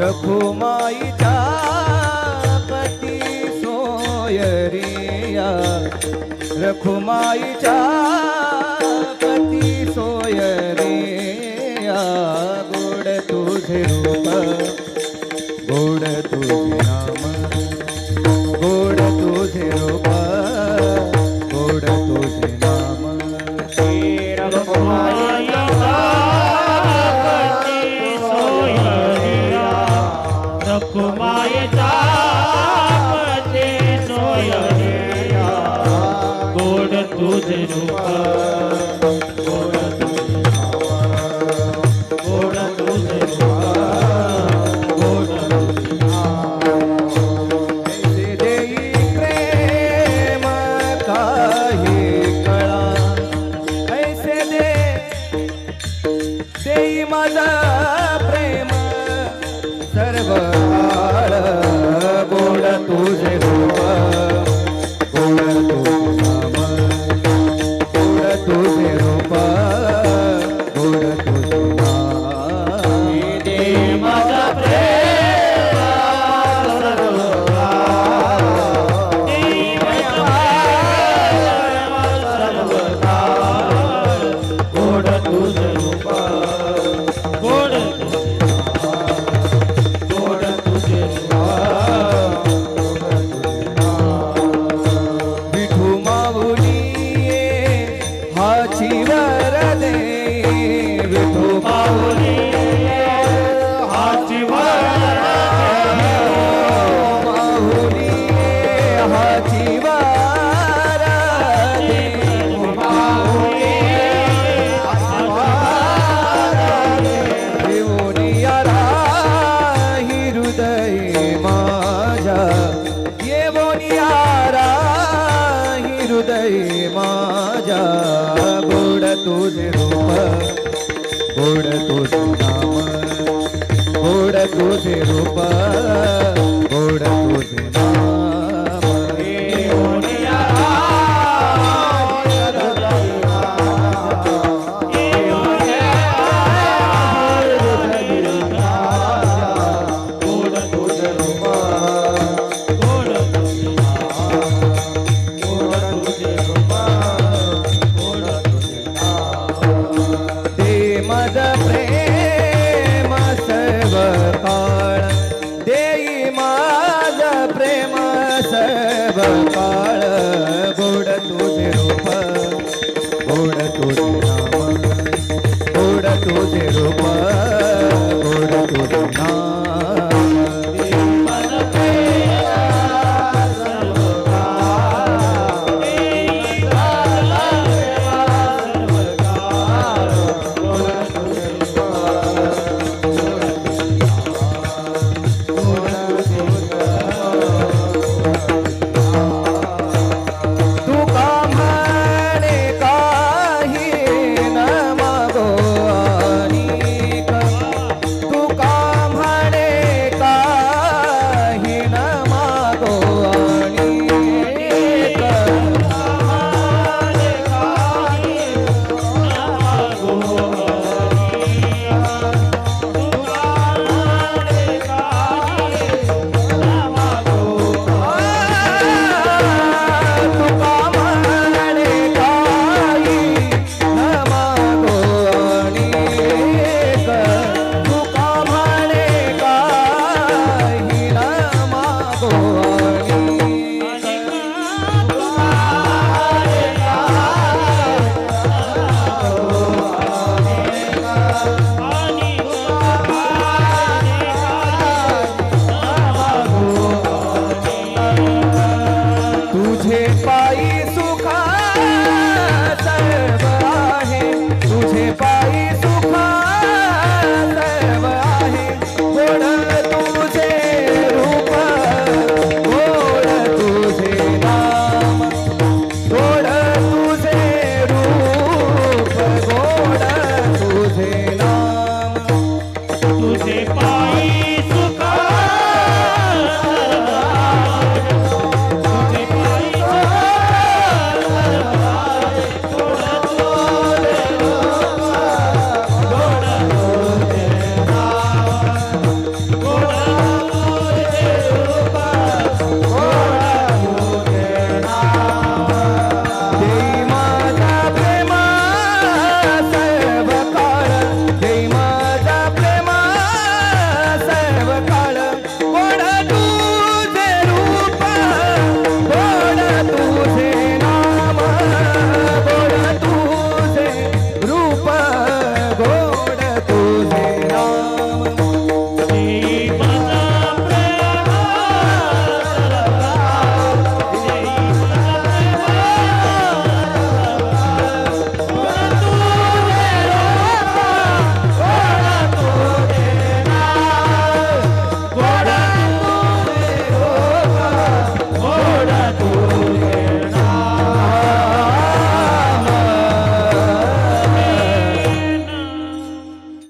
रघुमाईचा पती सोयरिया. रघुमाईचा पती सोयरिया. गोड तुझे रूप गोड तुझे नाम गोड तुझे रूप गोड तुझे সেই মাজা गोड तुझे नाम गोड तुझे रूप. प्रेम सर्व पाळ।